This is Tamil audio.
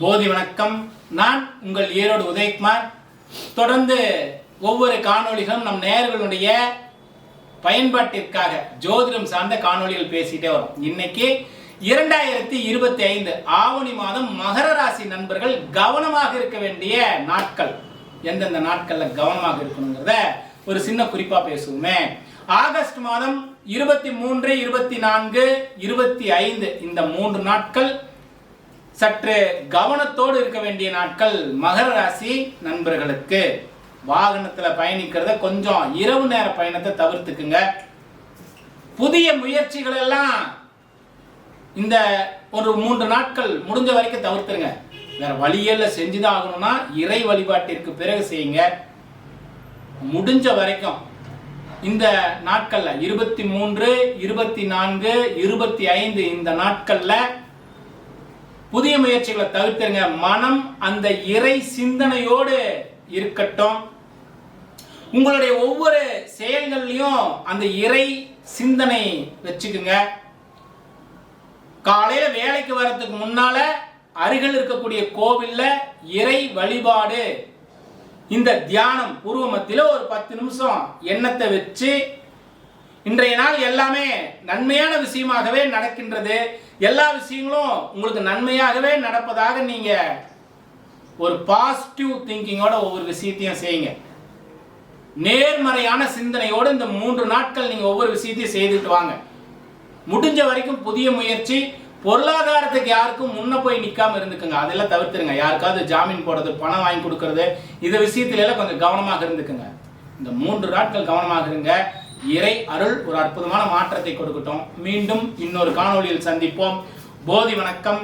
போதி வணக்கம். நான் உங்கள் ஈரோடு உதயகுமார். தொடர்ந்து ஒவ்வொரு காணொளிகளும் நம் நேயர்களுடைய பயன்பாட்டிற்காக ஜோதிடம் சார்ந்த காணொளிகள் பேசிட்டே வரும். இன்னைக்கு இரண்டாயிரத்தி இருபத்தி ஐந்து ஆவணி மாதம் மகர ராசி நண்பர்கள் கவனமாக இருக்க வேண்டிய நாட்கள். எந்தெந்த நாட்கள்ல கவனமாக இருக்கணுங்கிறத ஒரு சின்ன குறிப்பா பேசுவோமே. ஆகஸ்ட் மாதம் இருபத்தி மூன்று இருபத்தி நான்கு இருபத்தி ஐந்து இந்த மூன்று நாட்கள் சற்று கவனத்தோடு இருக்க வேண்டிய நாட்கள் மகர ராசி நண்பர்களுக்கு. வாகனத்தில் பயணிக்கிறத கொஞ்சம் இரவு நேர பயணத்தை தவிர்த்துக்குங்க. புதிய முயற்சிகள் எல்லாம் இந்த ஒரு மூன்று நாட்கள் முடிஞ்ச வரைக்கும் தவிர்த்துருங்க. வேற வழியில செஞ்சுதான் ஆகணும்னா இறை வழிபாட்டிற்கு பிறகு செய்யுங்க. முடிஞ்ச வரைக்கும் இந்த நாட்களில் இருபத்தி மூன்று இருபத்தி நான்கு இருபத்தி ஐந்து இந்த நாட்களில் புதிய முயற்சிகளை தவிர்த்துருங்க. மனம் அந்த இறை சிந்தனையோடு இருக்கட்டும். உங்களுடைய ஒவ்வொரு செயல்கள்லையும் அந்த இறை சிந்தனை வச்சுக்குங்க. காலையில வேலைக்கு வர்றதுக்கு முன்னால அருகில் இருக்கக்கூடிய கோவில்ல இறை வழிபாடு. இந்த தியானம் பூர்வமத்தில் ஒரு பத்து நிமிஷம் எண்ணத்தை வச்சு இன்றைய நாள் எல்லாமே நன்மையான விஷயமாகவே நடக்கின்றது. எல்லா விஷயங்களும் உங்களுக்கு நன்மையாகவே நடப்பதாக நீங்க ஒரு பாசிட்டிவ் திங்கிங்கோட ஒவ்வொரு விஷயத்தையும் செய்யுங்க. நேர்மறையான சிந்தனையோடு இந்த மூன்று நாட்கள் நீங்க ஒவ்வொரு விஷயத்தையும் செய்துட்டு வாங்க. முடிஞ்ச வரைக்கும் புதிய முயற்சி பொருளாதாரத்துக்கு யாருக்கும் முன்ன போய் நிற்காம இருந்துக்குங்க. அதெல்லாம் தவிர்த்துருங்க. யாருக்காவது ஜாமீன் போடுறது பணம் வாங்கி கொடுக்கறது இந்த விஷயத்துல எல்லாம் கொஞ்சம் கவனமாக இருந்துக்குங்க. இந்த மூன்று நாட்கள் கவனமாக இருங்க. இறை அருள் ஒரு அற்புதமான மாற்றத்தை கொடுக்கட்டும். மீண்டும் இன்னொரு காணொளியில் சந்திப்போம். போதி வணக்கம்.